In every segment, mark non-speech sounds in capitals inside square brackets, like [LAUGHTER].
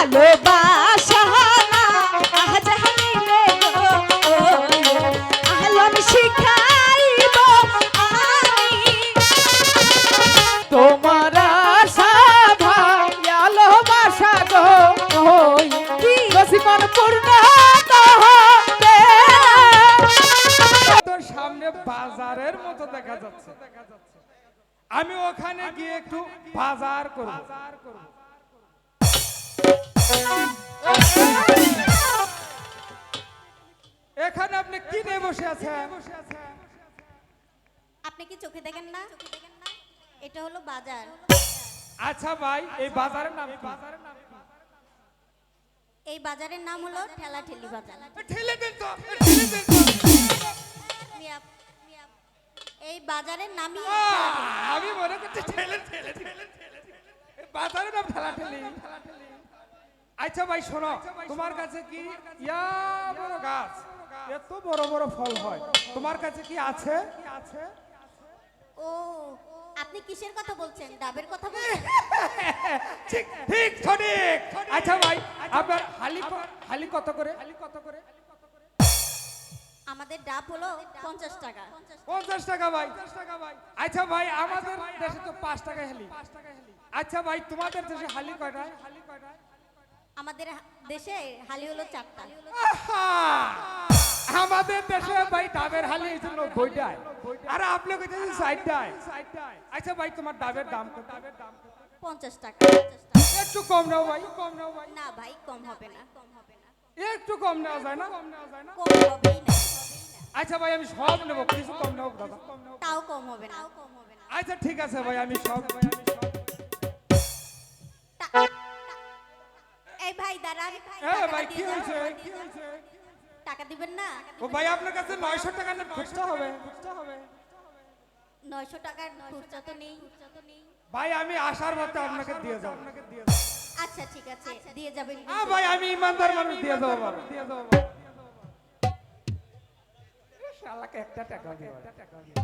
ভালোবাসা আজ হারিলে গো আলম শিখাইব আমি। তোমার আশা ভালোবাসা গো, কি জীবন সামনে বাজারের মতো দেখা যাচ্ছে। আমি ওখানে গিয়ে একটু বাজার করব। এখানে আপনি কি নিয়ে বসে আছেন? আপনি কি চোখে দেখেন না? এটা হলো বাজার। আচ্ছা ভাই এই বাজারের নাম কি? এই বাজারের নাম হলো ঠেলা ঠেলি বাজার ঠেলে দেন তো। এই বাজারের নামই আমি মনে করছি ঠেলে ঠেলে ঠেলে ঠেলে বাজারের নাম ঠেলা ঠেলি আচ্ছা ভাই শোনো। তোমার কাছে কি ইয়া বড় গাছ? এত বড় বড় ফল হয়। তোমার কাছে কি আছে? আছে? ও আপনি কিসের কথা বলছেন? ডাবের কথা বলছেন? [LAUGHS] ঠিক ঠিক সঠিক। আচ্ছা ভাই আপনার হালি হালি কত করে? হালি কত করে? আমাদের ডাব হলো পঞ্চাশ টাকা। পঞ্চাশ টাকা ভাই। আচ্ছা ভাই আমাদের দেশে তো পাঁচ টাকা হালি। আচ্ছা ভাই তোমাদের দেশে হালি কয়টায় হালি কয়টায় আমাদের দেশে হালি হলো চারটা। আমাদের দেশে ভাই ডাবের হালি এই জন্য বইটায় আর আপনি কইতেছেন সাইডটায় আচ্ছা ভাই তোমার ডাবের দাম কত? ডাবের দাম? পঞ্চাশ টাকা। একটু কম নাও ভাই। কম নাও ভাই না ভাই কম হবে না। কম হবে না একটু কম নেওয়া যায় না? কম নেওয়া যায় না কম হবেই না। আচ্ছা ভাই আমি সব নেব। কিছু কম নেব দাদা। তাও কম হবে না। কম হবে না আচ্ছা ঠিক আছে ভাই আমি সব ভাই আমি ভাই এ ভাই কি হয়েছে কি হয়েছে টাকা দিবেন না ও ভাই আপনার কাছে নয়শো টাকা না খুঁজতে হবে খুঁজতে হবে নয়শো টাকার খুচরা তো নেই খুচরা তো নেই ভাই আমি আসার পথে আপনাকে দিয়ে যাব আপনাকে দিয়ে আচ্ছা ঠিক আছে দিয়ে যাবেন কিন্তু। ভাই আমি ইমানদার মানুষ দিয়ে দেবো দিয়ে দেবো শালাকে একটা টাকা দিয়ে একটা টাকা দিয়ে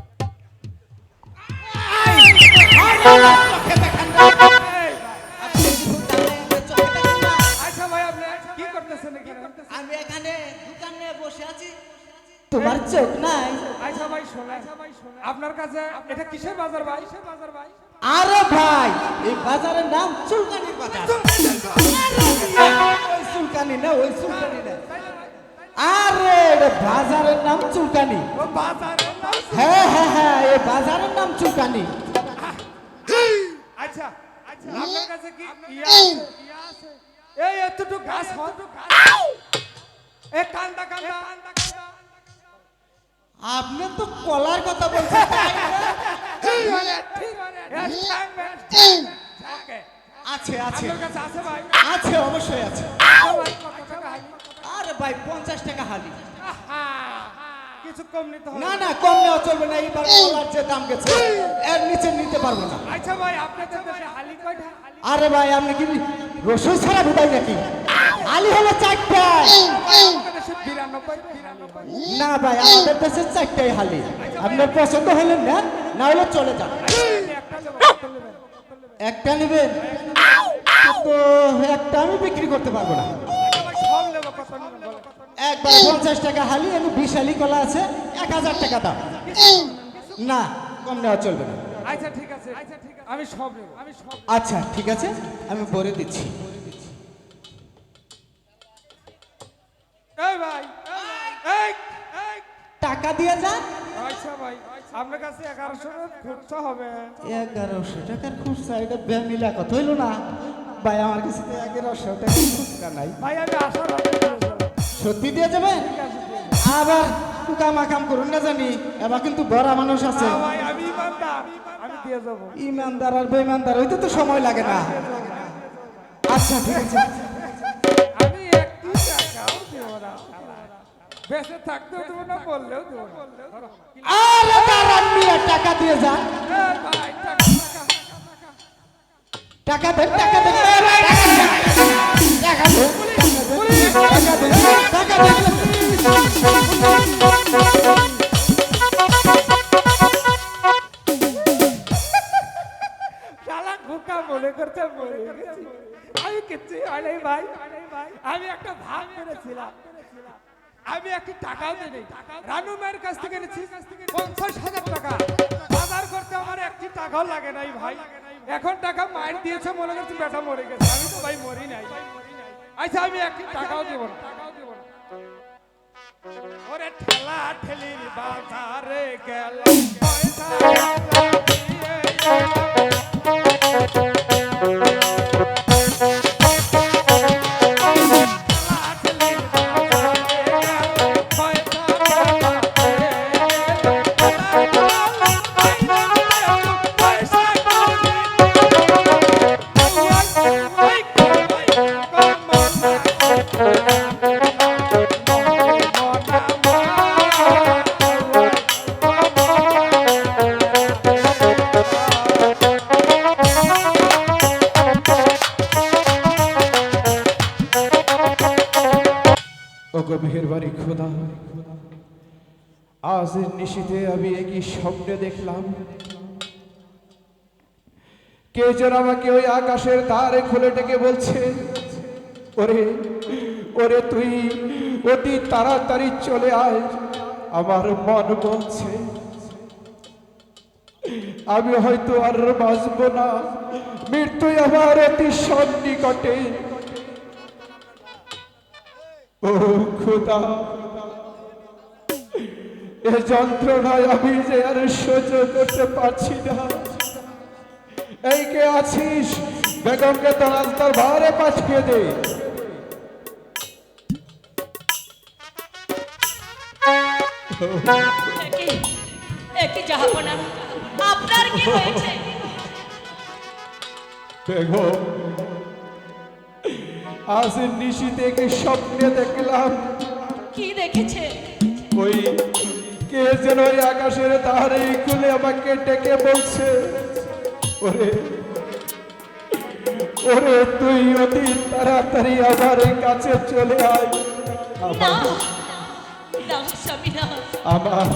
আমি এখানে দোকান নিয়ে বসে আছি। তোমার চোখ নাই। আচ্ছা ভাই শোনেন। আপনার কাছে এটা কিসের বাজার ভাই? কিসের বাজার ভাই? আরে ভাই এই বাজারের নাম চুলকানির বাজার। ওই চুলকানি না ওই চুলকানি না। আরে বাজারের নাম চুলকানি। ও বাজারের নাম হ্যাঁ হ্যাঁ হ্যাঁ এই বাজারের নাম চুলকানি। আচ্ছা আচ্ছা আপনার কাছে কি ইয়া আছে? এই এতটুকু গাছ হয়। এ কান্দা কান্দা। কান্দা কান্দা আপনি তো কলার কথা বলছেন আছে আছে। আছে ভাই? আছে অবশ্যই আছে? আরে ভাই পঞ্চাশ টাকা হালি। আহা, কিছু কম নিতে হবে না না। কম নেওয়া চলবে না এইবার কলার যে দাম গেছে এর নিচে নিতে পারব না। আচ্ছা ভাই আপনাদের দেশে হালি কয়টা? হালি আরে ভাই আপনি কি রসুন ছাড়া ঢুকাই নাকি? আলি হলো চারটা না ভাই আমাদের দেশে চারটাই হালি। আপনার পছন্দ হলে না না হলে চলে যান। একটা নেবেন? একটা নেবেন তো একটা আমি বিক্রি করতে পারব না? একবার পঞ্চাশ টাকা হালি এবং বিশ হালি কলা আছে এক হাজার টাকা দাম। না কম নেওয়া চলবে না। আচ্ছা ঠিক আছে। আচ্ছা ঠিক আছে আমি সব নেব। আমি সব আচ্ছা ঠিক আছে আমি বলে দিচ্ছি। ভাই টাকা দিয়ে যান। আচ্ছা ভাই আপনার কাছে এগারোশো হবে। এগারোশো টাকার খুচরা এটা বেমিলা কত হইল না। ভাই আমার কাছে তো এগারোশো টাকার খুচরা নাই। ভাই আমি আসার যাব। সত্যি দিয়ে যাবেন? আবার কামা কাম করুন না জানি এবার কিন্তু বড় মানুষ আছে। ভাই আমি ইমানদার আমি দিয়ে যাব। ইমানদার আর বেইমানদার হইতে তো সময় লাগে না। আচ্ছা ঠিক আছে। বেঁচে থাকতেও দেবো না বললেও দেবো আরে দাঁড়ান মিয়া টাকা দিয়ে যান টাকা দেন টাকা দেন টাকা দেন টাকা দেন টাকা দেন মনে করতে মরে গেছি। আমি হয় নাই ভাই। আমি একটা ভাগ করেছিলাম। আমি একটি টাকাও দিই রানু মায়ের কাছ থেকে এনেছি পঞ্চাশ হাজার টাকা। বাজার করতে আমার একটি টাকাও লাগে নাই ভাই। এখন টাকা মায়ের দিয়েছে মনে করছি বেটা মরে গেছে। আমি তো ভাই মরি নাই। আচ্ছা আমি একটি টাকাও দেব না। ওরে ঠেলা ঠেলির বাজারে গেল। পয়সা গভীর বাড়ি খোদা। আজ নিশীতে আমি একই স্বপ্নে দেখলাম। কে যেন আমাকে ওই আকাশের দ্বারে খুলে ডেকে বলছে, ওরে ওরে তুই, অতি তাড়াতাড়ি চলে আয়। আমার মন বলছে, আমি হয়তো আর বাঁচব না। মৃত্যু আমার অতি সন্নিকটে। ও খোদা। এ যন্ত্রণায় আমি যে আর সহ্য করতে পারছি না। এই কে আছিস? বেগমকে তো রাস্তার ভারে পাঠিয়ে দে। একই একই জাহাপনা। আপনার কি হয়েছে? বেগম আজ নিশিতে কি স্বপ্নে দেখলাম। কি দেখেছে? ওই কে যেন ওই আকাশের তাহারে খুলে আমাকে ডেকে বলছে ওরে ওরে তুই অতি তাড়াতাড়ি আমার কাছে চলে আয়। আমার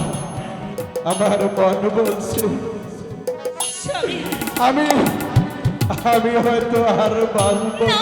আমার মন বলছে আমি আমি হয়তো আর বাঁচব না,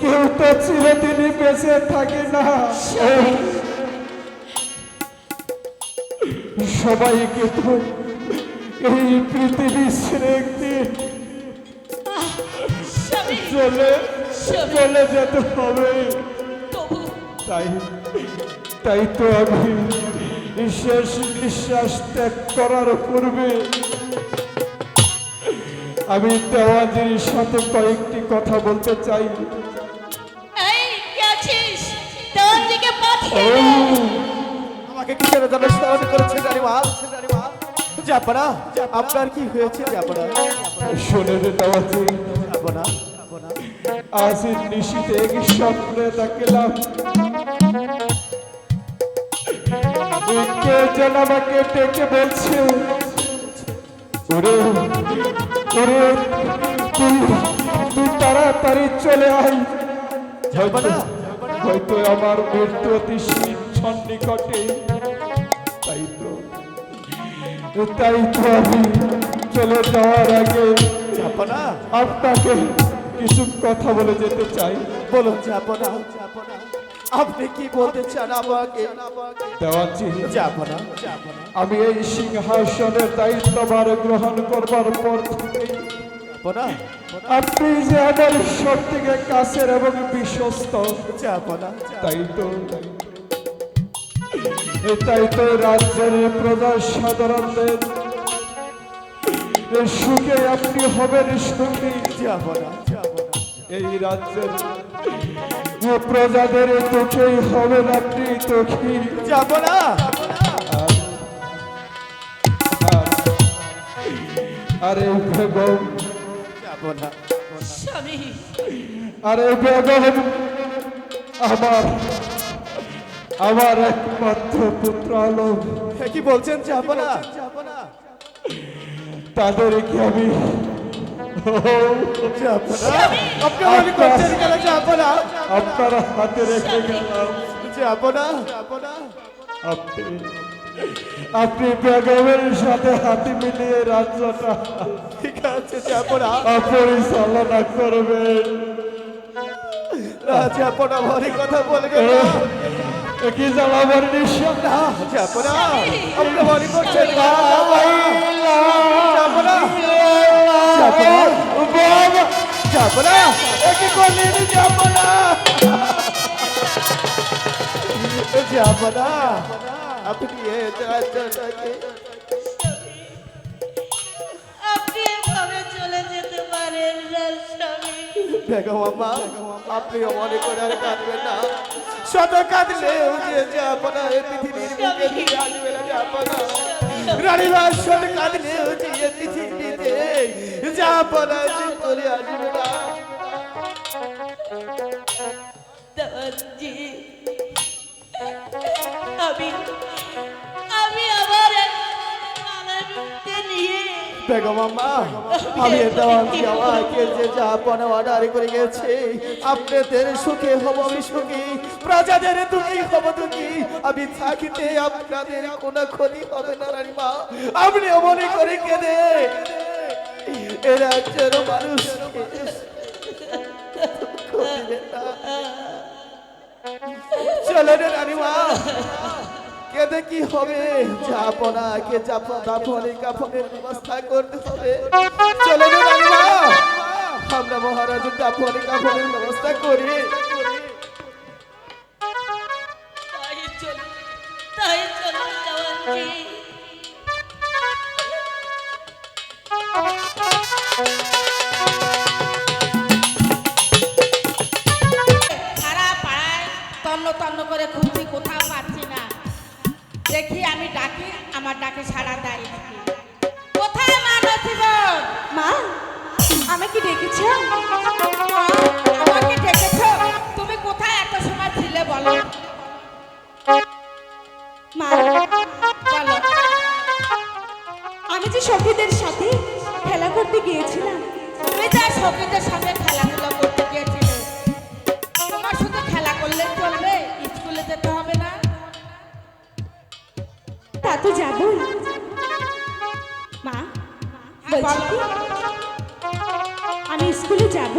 কেউ তো চিরদিনই বেঁচে থাকে না। সবাইকে তো এই পৃথিবী ছেড়ে একদিন চলে চলে যেতে হবে। তাই তাই তো আমি শেষ নিঃশ্বাস ত্যাগ করার পূর্বে আমি দেওয়াজির সাথে কয়েকটি কথা বলতে চাই। আমাকে কি করে জানো স্মরণ করেছে জানিমা যাবনা আপনার কি হয়েছে যাবনা শোনে রে দেওয়াজি যাবনা আজ নিশীতে এক স্বপ্নে দেখলাম। কে যেন আমাকে ডেকে বলছে ওরে ওরে তুই তুই তাড়াতাড়ি চলে আয়। হয়তো হয়তো আমার মৃত্যু অতি সন্নিকটে তাই তো তাই তো আমি চলে যাওয়ার আগে আপনাকে কিছু কথা বলে যেতে চাই। বলুন যাবনা আপনি কি বলতে চান আমাকে? আমি এই সিংহাসনের দায়িত্বভার গ্রহণ করবার পর থেকে যাবনা আপনি যে আমার সব থেকে কাছের এবং বিশ্বস্ত। তাই তো। তাই তো রাজ্যের প্রজা সাধারণদের সুখে আপনি হবেন যাবনা এই রাজ্যের যে প্রজাদের দুঃখেই হবেন আপনি দুঃখী যাবনা আরে বেগম যাবনা স্বামী আরে বেগম আমার আমার একমাত্র পুত্র আলম। কি বলছেন জাপানা তাদেরকে আমি কেন আপনার? হাতে রেখে গেলাম। আপনি আপনি বেগমের সাথে হাতে মিলিয়ে রাজ্যটা ঠিক আছে জাপানা পরিচালনা করবেন। জাপানা ভারী কথা এ কি জ্বালাবার নিঃশ্বাস? না জাপানা আপনি মনে করছেন করলেন? জাপানা আপনি এ রাজ্যটাকে আপনি এভাবে চলে যেতে পারেন বেগম আম্মা আপনি মনে করে আর কাঁদবেন না শত কাঁদলেও যে পৃথিবীর বুকে ফিরে আসবে না জাপানা রানী শত কাঁদলেও যে এই পৃথিবীতে জাপানা যে চলে আসবে না আমি আমি বেগম আম্মা, আমি দেওয়ানজি আমাকে যে জাপানা অর্ডার করে গেছে, আপনাদের সুখে আমি সুখী। প্রজাদের দুঃখী হব, দুঃখী। আমি থাকিতে আপনাদের কোনো ক্ষতি হবে না আপনি মনে করে কেঁদে। এ রাজ্যের মানুষ চলে রে রানীমা কেঁদে কি হবে। চাপনা কে দাফনে কাফনের ব্যবস্থা করতে হবে। চলে আমরা মহারাজের দাফনে কাফনের ব্যবস্থা করি। তা যাবই। মা বলছি আমি স্কুলে যাব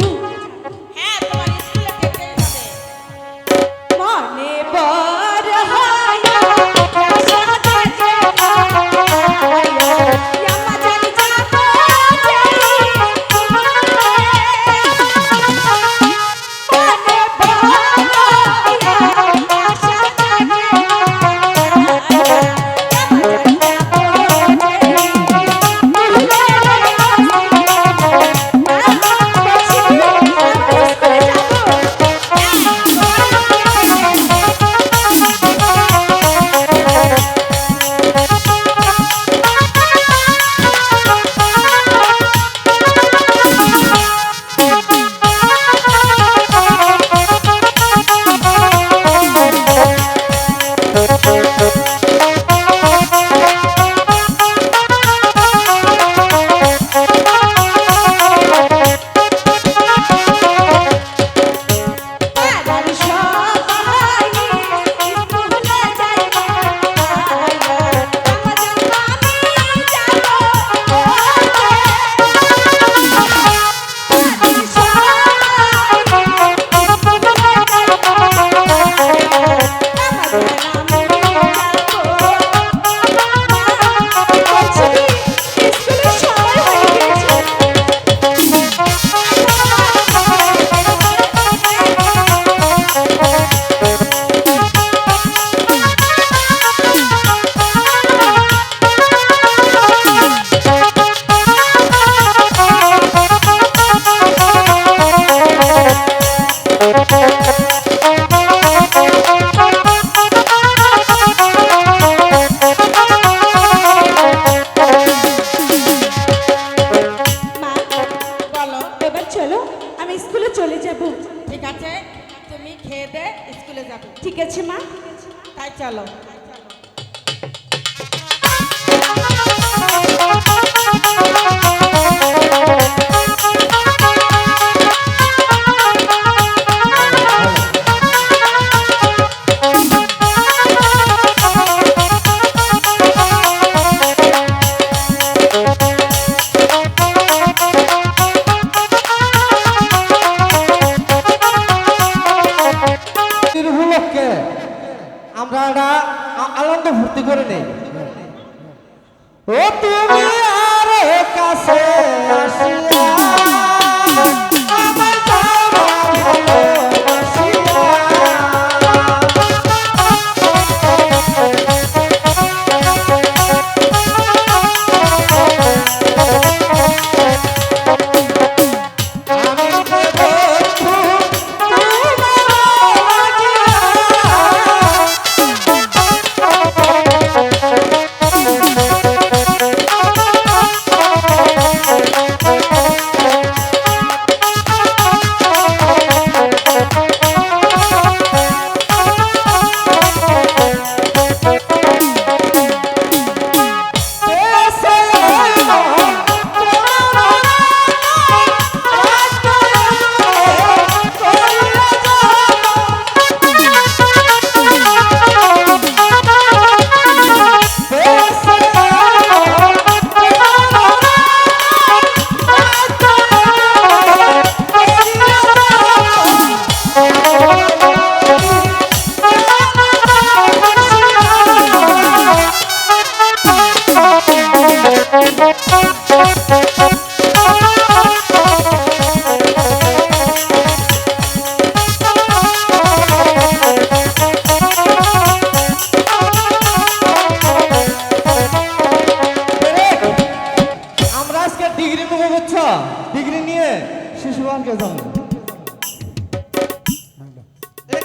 পার্কে যাব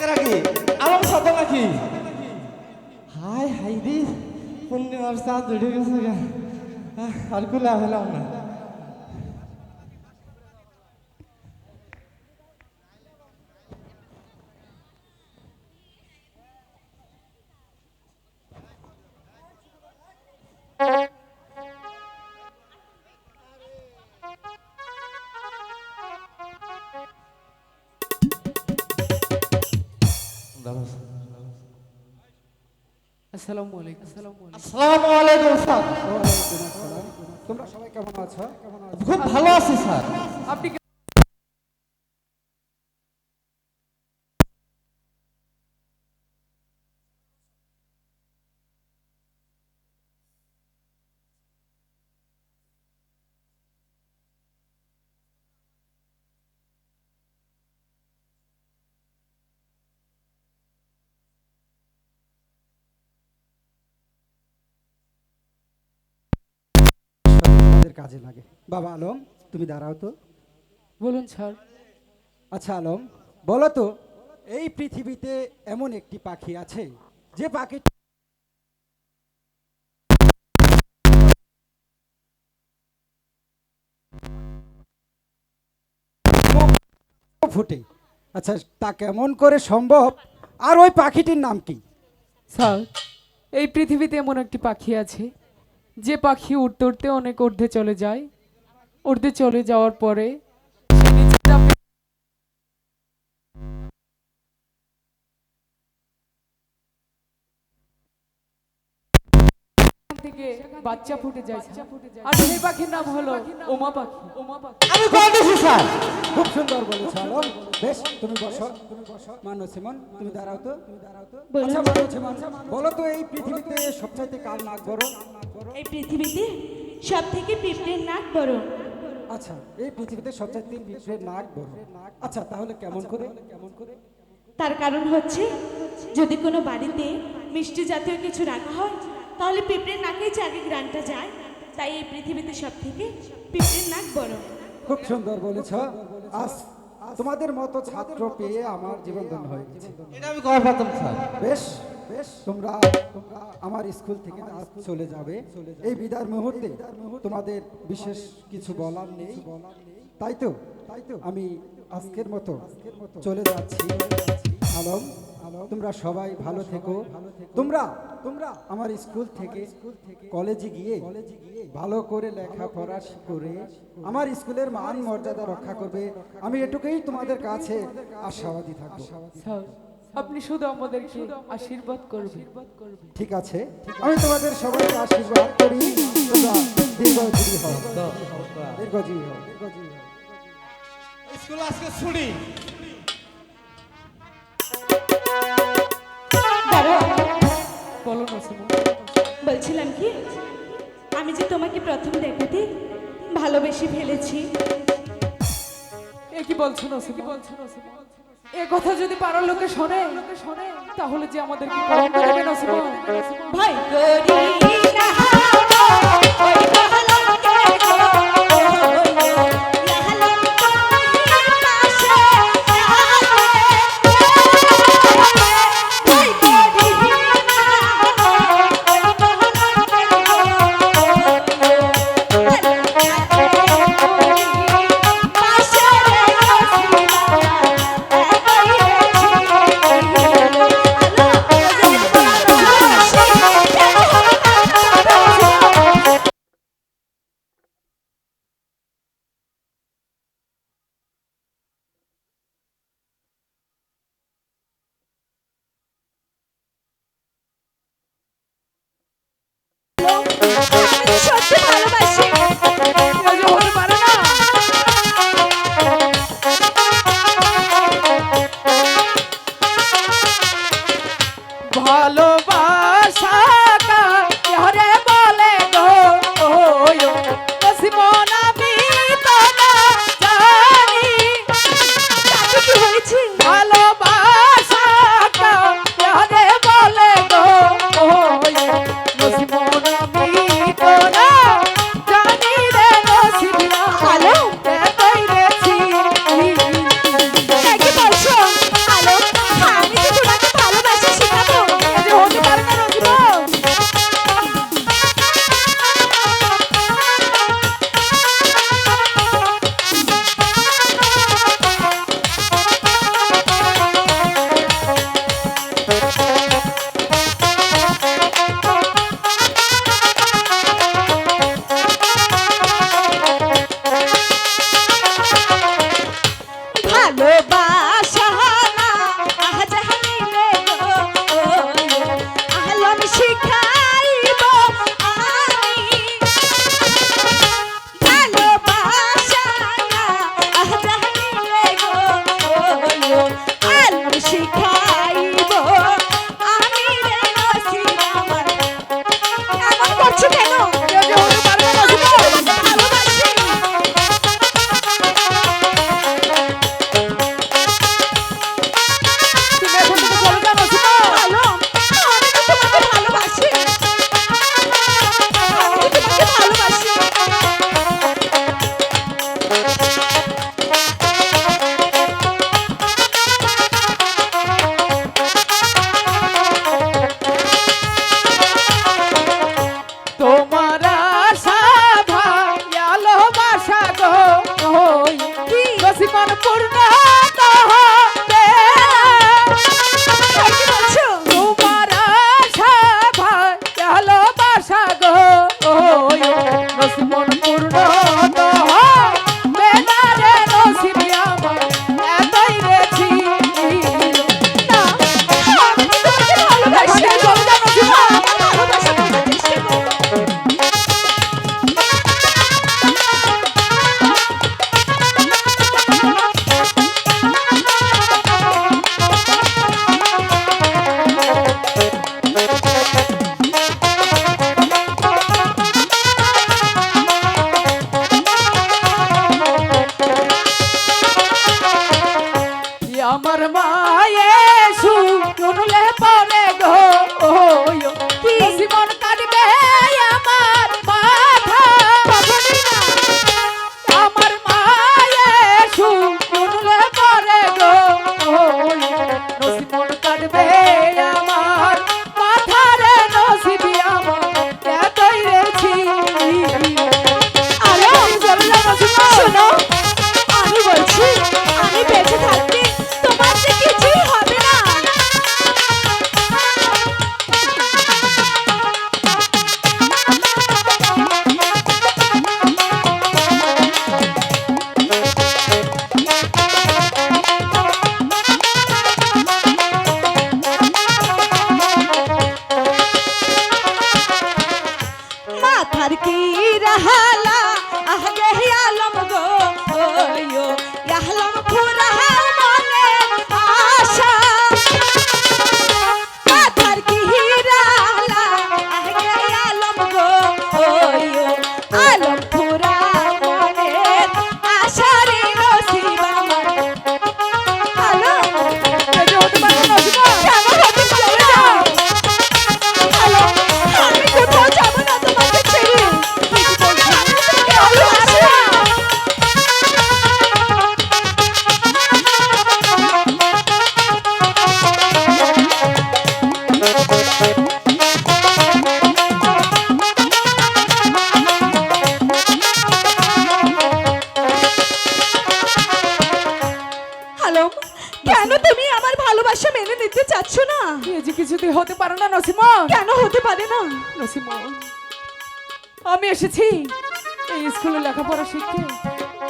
এরা কি আলম সাথে নাকি? হাই হাই দি পূর্ণিমার চাঁদ উঠে গেছে আর কুলা হলাম না। আসসালামু আলাইকুম। আসসালামু আলাইকুম স্যার। তোমরা সবাই কেমন আছো কেমন আছো? খুব ভালো আছি স্যার। আপনি কাজে লাগে। বাবা আলম তুমি দাঁড়াও তো। বলুন স্যার। আচ্ছা আলম বলো তো এই পৃথিবীতে এমন একটি পাখি আছে যে পাখি ফুটে। আচ্ছা তা কেমন করে সম্ভব? আর ওই পাখিটির নাম কি? স্যার এই পৃথিবীতে এমন একটি পাখি আছে যে পাখি উড়তে উড়তে অনেক ঊর্ধ্বে চলে যায়। উর্ধে চলে যাওয়ার পরে বাচ্চা ফুটে যায়। আর সেই পাখির নাম হলো ওমা পাখি। ওমা পাখি। আমি দিছি স্যার খুব সুন্দর বলেছ আলম বেশ তুমি বসো। তুমি বসো। মানো সিমন তুমি দাঁড়াও তো। তুমি দাঁড়াও তো। আচ্ছা মানো সিমন বলো তো এই পৃথিবীতে সবচাইতে কার নাক বড়? এই পৃথিবীতে সব থেকে পিঁপড়ের নাক বড়। আচ্ছা এই পৃথিবীতে সবচাইতে পিঁপড়ের নাক বড়। আচ্ছা তাহলে কেমন করে? কেমন করে? তার কারণ হচ্ছে যদি কোনো বাড়িতে মিষ্টি জাতীয় কিছু রাখা হয় তাহলে পিঁপড়ের নাকেই যে আগে গ্রানটা যায় তাই এই পৃথিবীতে সব থেকে পিঁপড়ের নাক বড়। খুব সুন্দর বলেছ। আজ তোমাদের মতো ছাত্র পেয়ে আমার জীবন ধন্য হয়ে গেছে। এটা আমি স্যার? বেশ বেশ তোমরা তোমরা আমার স্কুল থেকে আজ চলে যাবে। এই বিদার মুহূর্তে তোমাদের বিশেষ কিছু বলার নেই। তাই তো তাই তো? আমি আজকের মতো চলে যাচ্ছি। আলম তোমরা সবাই ভালো থেকো। তোমরা তোমরা আমার স্কুল থেকে কলেজে গিয়ে ভালো করে লেখাপড়া করে আমার স্কুলের মান মর্যাদা রক্ষা করবে। আমি এটুকুই তোমাদের কাছে আশাবাদী থাকব। স্যার আপনি শুধু আমাদেরকে আশীর্বাদ করবেন। ঠিক আছে? আমি তোমাদের সবাইকে আশীর্বাদ করি। তোমরা দীর্ঘজীবী হও। দীর্ঘজীবী হও। দীর্ঘজীবী হও। স্কুল আজকে ছুটি। বলছিলাম কি আমি যে তোমাকে প্রথম দেখাতে ভালোবেসে ফেলেছি। এ কি বলছো কি বলছো না এ কথা যদি পাড়ার লোকে শোনে শোনে তাহলে যে আমাদেরকে কলঙ্ক দেবে সত্যি ভালোবাসি। নসিমন কাটবে।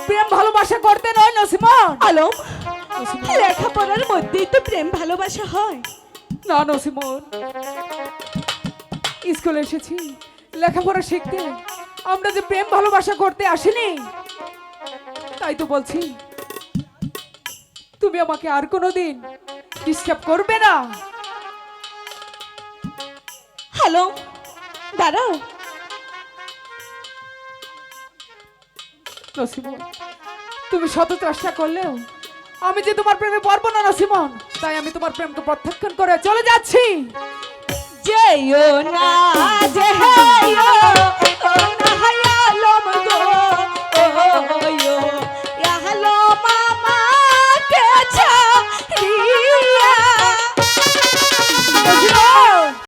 প্রেম ভালোবাসা করতে নয় নসিমন। আলম লেখাপড়ার মধ্যেই তো প্রেম ভালোবাসা হয়। না নসিমন। স্কুলে এসেছি। লেখাপড়া শিখতে। আমরা যে প্রেম ভালোবাসা করতে আসিনি তাই তো বলছি তুমি আমাকে আর কোনোদিন ডিস্টার্ব করবে না। হ্যালো? দাঁড়াও। নসিমন, তুমি শত চেষ্টা করলেও আমি যে তোমার প্রেমে পারব না নসিমন, তাই আমি তোমার প্রেমকে প্রত্যাখ্যান করে চলে যাচ্ছি। না